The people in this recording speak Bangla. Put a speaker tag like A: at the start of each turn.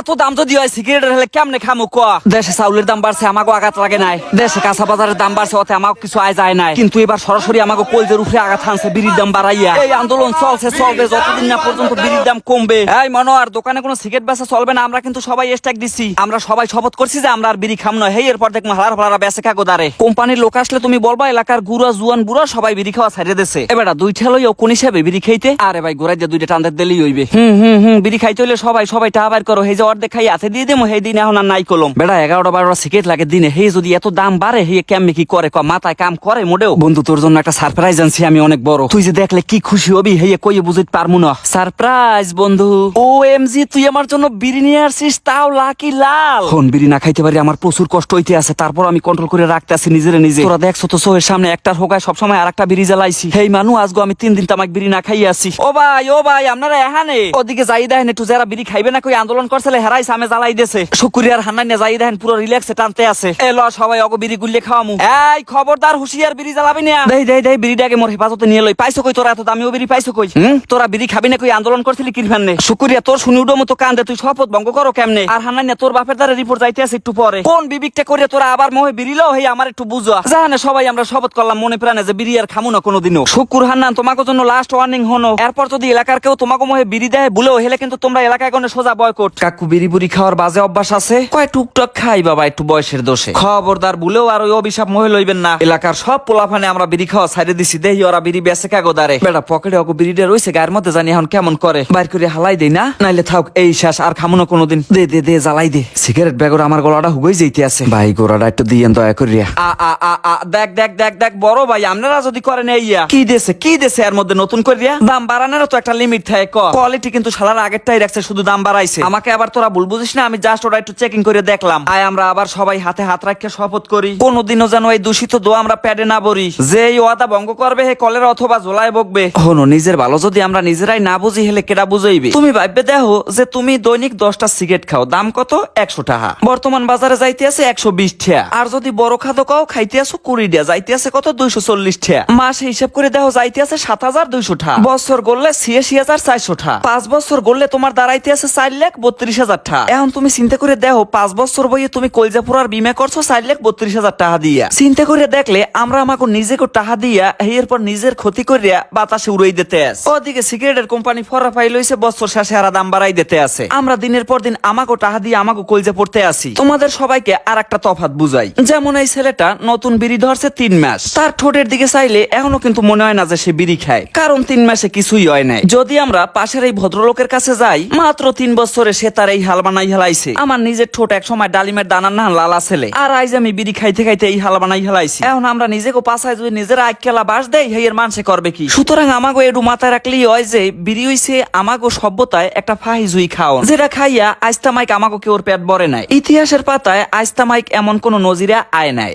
A: এত দাম যদি হয় সিগারেটের হলে কেমনে খামু ক? দেশে চাউলের দাম বাড়ছে আমাকে আঘাত লাগে নাই। দেশে কাঁচা বাজারের দাম বাড়ছে ওতে আমাকে কিছু আয় যায় নাই। কিন্তু এবার সরাসরি আমাকে কলজের উপরে আঘাত আনছে বিড়ির দাম বাড়াইয়া। এই আন্দোলন চলছে, চলবে, যতদিন না পর্যন্ত বিড়ির দাম কমবে। এই মনো আর দোকানে কোনো সিগারেট বেচা চলবে না, আমরা কিন্তু সবাই স্ট্যাক দিছি। আমরা সবাই শপথ করছি যে আমরা আর বিড়ি খাম নয় হেই, এরপর দেখব হালার ফালারা বেচে কাগো দারে কোম্পানির লোক আসলে তুমি বলবা, এলাকার গুড়া, জুয়ান, বুড়া সবাই বিড়ি খাওয়া ছাড়িয়ে দেছে। এবার দুই ঠেলই ও কোন হিসাবে বিড়ি খাইতে? আরে ভাই গোড়াই দিয়ে দুইটা টান্দের দিলেই হইবে। হুম হুম হুম, বিড়ি খাইতে হইলে সবাই সবাই টাকা বাইর করো। হেই যে হাতে দিয়ে দেবো হেই দিন এখন আর নাই কলম। বেড়া, এগারোটা বারোটা সিগারেট লাগে দিনে যদি এত দাম বাড়ে কেমনি কি করে? মাথায় কাম করে মোটেও। বন্ধু, তোর জন্য একটা সারপ্রাইজ আনছি, আমি অনেক বড়। তুই যে দেখলে কি খুশি হবি বুঝতে পারমু না। সারপ্রাইজ, বন্ধু। ও এম জি তুই আমার জন্য আসছিস তাও লাকি লাল। বিড়ি না খাইতে পারি, আমার প্রচুর কষ্ট হইতে আছে। তারপর আমি কন্ট্রোল করে রাখতে আছি নিজেরে নিজে। তোরা দেখছ তো সোহের সামনে একটার হোকায় সবসময় আর একটা বিড়ি জ্বালাইছি। হেই মানু, আজগো আমি তিন দিন তামাক বিড়ি না খাইয়ে আছি। ও ভাই ও ভাই, আপনারা এখানে? ওদিকে যাই দেখেন, একটু যারা বিড়ি খাইবে না, কই আন্দোলন করছিলে হেরাই সামনে জ্বালাই দেছে শুকুরিয়ার হান্নাই না যাই দেখেন পুরো রিল্যাক্সে টানতে আছে। এ ল সবাই অগো বিড়ি গুললে খাওয়ামু। এই খবরদার হুশিয়ার বিড়ি জ্বালাবি না। দেই দেই দেই বিড়িটাকে মোর হেফাজতে নিয়ে লই। পাইছো কই তোরা? এত দামিও বিড়ি পাইছো কই? হুম? তোরা বিড়ি খাবি না কই? আন্দোলন করছিলি কিরফান নে? শুকুরিয়া তোর শুনি উডো মতো কান্দে। তুই শপথ ভঙ্গ করো কেমনে? আর হান্নাই না তোর বাপের দ্বারা রিপোর্ট যাইতে আছে একটু পরে। কোন বিবিকটা করে তোরা আবার মোহে বিড়ি লও? হেই আমার একটু বুঝো। জানে সবাই আমরা শপথ করলাম মনে প্রাণে যে বিড়ি আর খামু না কোনোদিনও। শুকুর হান্নান তোমাকে জন্য লাস্ট ওয়ার্নিং হনো এরপর যদি এলাকার কেউ তোমাকে মোহে বিড়ি দেয় ভুলেও হেলে কিন্তু তোমরা এলাকায় কোনো সোজা বয়কট কাকু বিড়ি বুড়ি খাওয়ার বাজে অভ্যাস আছে? কয় টুকটাক খাই বাবা একটু বয়সের দোষে। খবরদার ভুলেও আর ওই অভিশাপ মহে লইবেন না। এলাকার সব পোলাফানে আমরা বিড়ি খাওয়া ছাইড়ে দিছি। দেহি, ওরা বিড়ি বেসে কাগো দারে। বেটা, পকেটে অগো বিড়িটা রইছে, গায়ের মধ্যে জানি এখন কেমন করে। বাইর করে হালাই দেই না, নাইলে থাক, এই শেষ আর খামো না কোনোদিন। দে দে দে, জ্বালাই দে। সিগারেট ব্যাগর আমার গলাটা হুগই যাইতে আছে। ভাই গোড়াটা একটু দিয়েন দয়া করিয়া। আ আ আ দেখ দেখ দেখ দেখ, বড় ভাই, আপনারা যদি করেন এই ইয়া। কি দেশে কি দেশে এর মধ্যে নতুন করিয়া? দাম বাড়ানোরও তো একটা লিমিট থাকে কোয়ালিটি কিন্তু সালার আগেরটাই রাখছে, শুধু দাম বাড়াইছে। আমাকে আবার তোরা ভুল বুঝিস না, আমি জাস্ট ওটা একটু চেকিং করে দেখলাম। আয়, আমরা আবার সবাই হাতে হাত রাখতে শপথ করি। কোনোদিনও যেন এই দূষিত দোয়া আমরা প্যাডে না বরি যে এই ওয়াদা ভঙ্গ করবে, হে কলের অথবা জোলায় বকবে। হনো, নিজের ভালো যদি আমরা নিজেরাই না বুঝি, হেলে কেটা বুঝাইবে? তুমি ভাববে, দেখো, যে তুমি দৈনিক দশটা সিগারেট খাও, দাম কত? একশো টাকা। বর্তমান বাজারে যাইতে আছে একশো বিশ টাকা আর যদি বড় খাদ্য খাও, খাইতে আসো কুড়ি টাকা যাইতে আছে কত? দুইশো চল্লিশ টাকা মাসে হিসাব করে দেখো, যাইতে আছে সাত হাজার দুইশো টাকা বছর গড়লে ছিয়াশি হাজার চারশো টাকা পাঁচ বছর গড়লে তোমার দাঁড়াইতে আছে চার লাখ বত্রিশ এখন তুমি চিন্তা করে দেখো, পাঁচ বছর তুমি বিমা করছ, চার লাখ বত্রিশ হাজার টাকা দিয়া। চিন্তা করে দেখলে আমরা আমাকে নিজেকে টাকা দিয়া নিজের ক্ষতি করিয়া বাতাসে উড়াই দিতে আছে। ওদিকে সিগারেটের কোম্পানি ফরা বছর শেষে আরা দাম বাড়াই দিতে আছে। আমরা দিনের পর দিন আমাকে টাকা দিয়ে আমাকে কলজা পড়তে আসি তোমাদের সবাইকে আর একটা তফাত বুঝাই। যেমন এই ছেলেটা নতুন বিড়ি ধরছে তিন মাস। তার ঠোঁটের দিকে চাইলে এখনও কিন্তু মনে হয় না যে সে বিড়ি খায়। কারণ তিন মাসে কিছুই হয় নাই। যদি আমরা পাশের এই ভদ্রলোকের কাছে যাই, মাত্র তিন বছরে সে তার এই হাল বানাই হেলাইছে। আমার নিজের ঠোঁট এক সময় ডালিমের দানার না লালা ছেলে। আর আইজ আমি বিড়ি খাইতে খাইতে এই হাল বানাই হেলাইছি। এখন আমরা নিজেকে পাশায় যদি নিজের আইকেলা বাস দেই হেয়ের মানুষে করবে কি? সুতরাং আমাগো একটু মাথায় রাখলেই হয় যে বিড়ি হইছে আমাগো সভ্যতায় একটা ফাহিজুই খাওন যেটা খাইয়া আইস্তা মাইক আমাগো কেউ পেট ভরে নাই। ইতিহাসের পাতায় আইস্তা মাইক এমন কোন নজিরা আয় নাই।